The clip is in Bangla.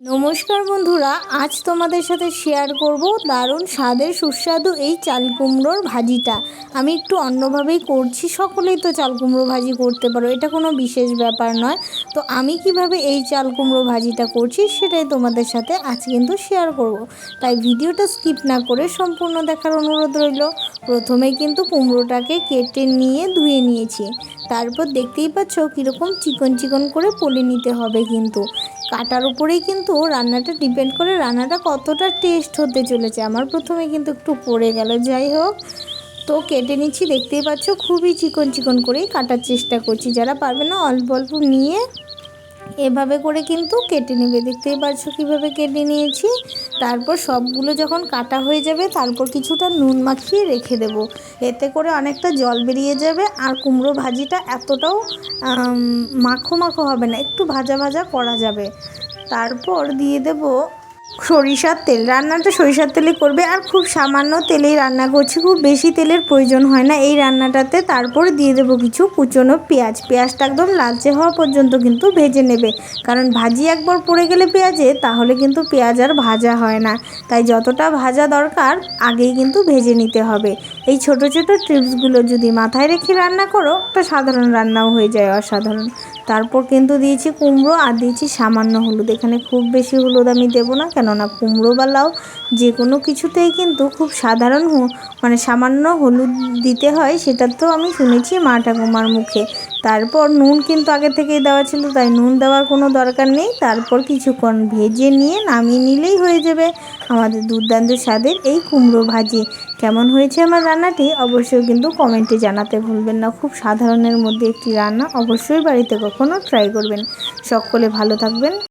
নমস্কার বন্ধুরা, আজ তোমাদের সাথে শেয়ার করব দারুণ স্বাদের সুস্বাদু এই চাল কুমড়োর ভাজিটা। আমি একটু অন্যভাবেই করছি, সকলেই তো চাল কুমড়ো ভাজি করতে পারো, এটা কোনো বিশেষ ব্যাপার নয়। তো আমি কীভাবে এই চাল কুমড়ো ভাজিটা করছি সেটাই তোমাদের সাথে আজ কিন্তু শেয়ার করব। তাই ভিডিওটা স্কিপ না করে সম্পূর্ণ দেখার অনুরোধ রইল। প্রথমে কিন্তু কুমড়োটাকে কেটে নিয়ে ধুয়ে নিয়েছি। তারপর দেখতেই পাচ্ছ কীরকম চিকন চিকন করে পলে নিতে হবে কিন্তু। কাটার উপরেই কিন্তু রান্নাটা ডিপেন্ড করে রান্নাটা কতটা টেস্ট হতে চলেছে। আমার প্রথমে কিন্তু একটু পড়ে গেল, যাই হোক। তো কেটে নিচ্ছি, দেখতেই পাচ্ছ, খুবই চিকন চিকন করেই কাটার চেষ্টা করছি। যারা পারবে না, অল্প অল্প নিয়ে এভাবে করে কিন্তু কেটে নেবে। দেখতেই পাচ্ছ কীভাবে কেটে নিয়েছি। তারপর সবগুলো যখন কাটা হয়ে যাবে, তারপর কিছুটা নুন মাখিয়ে রেখে দেব। এতে করে অনেকটা জল বেরিয়ে যাবে আর কুমড়ো ভাজিটা এতটাও মাখো মাখো হবে না, একটু ভাজা ভাজা করা যাবে। তারপর দিয়ে দেব সরিষার তেল। রান্নাটা সরিষার তেলে করবে, আর খুব সামান্য তেলেই রান্না করছি। খুব বেশি তেলের প্রয়োজন হয় না। এই রান্নাটাতে তারপর দিয়ে দেবো কিছু কুচনো পেঁয়াজ। পেঁয়াজটা একদম লালচে হওয়া পর্যন্ত কিন্তু ভেজে নেবে। কারণ ভাজি একবার পড়ে গেলে পেঁয়াজে, তাহলে কিন্তু পেঁয়াজ আর ভাজা হয় না। তাই যতটা ভাজা দরকার, আগেই কিন্তু ভেজে নিতে হবে। এই ছোট ছোট ট্রিপসগুলো যদি মাথায় রেখে রান্না করো একটা সাধারণ রান্নাও হয়ে যায় অসাধারণ। তারপর কিন্তু দিয়েছি কুমড়ো আর দিয়েছি সামান্য হলুদ। এখানে খুব বেশি হলুদ আমি দেবো না কেননা কুমড়ো বা লাউ যে কোনো কিছুতেই কিন্তু খুব সাধারণ মানে সামান্য হলুদ দিতে হয়, সেটা তো আমি শুনেছি মা ঠাকুমার মুখে। তারপর নুন কিন্তু আগে থেকেই দেওয়া ছিল, তাই নুন দেওয়ার কোনো দরকার নেই। তারপর কিছুক্ষণ ভেজে নিয়ে নামিয়ে নিলেই হয়ে যাবে আমাদের দুর্দান্ত স্বাদের এই কুমড়ো ভাজি। কেমন হয়েছে আমার রান্নাটি অবশ্যই কিন্তু কমেন্টে জানাতে ভুলবেন না। খুব সাধারণের মধ্যে একটি রান্না অবশ্যই বাড়িতে কখনো ট্রাই করবেন। সকলে ভালো থাকবেন।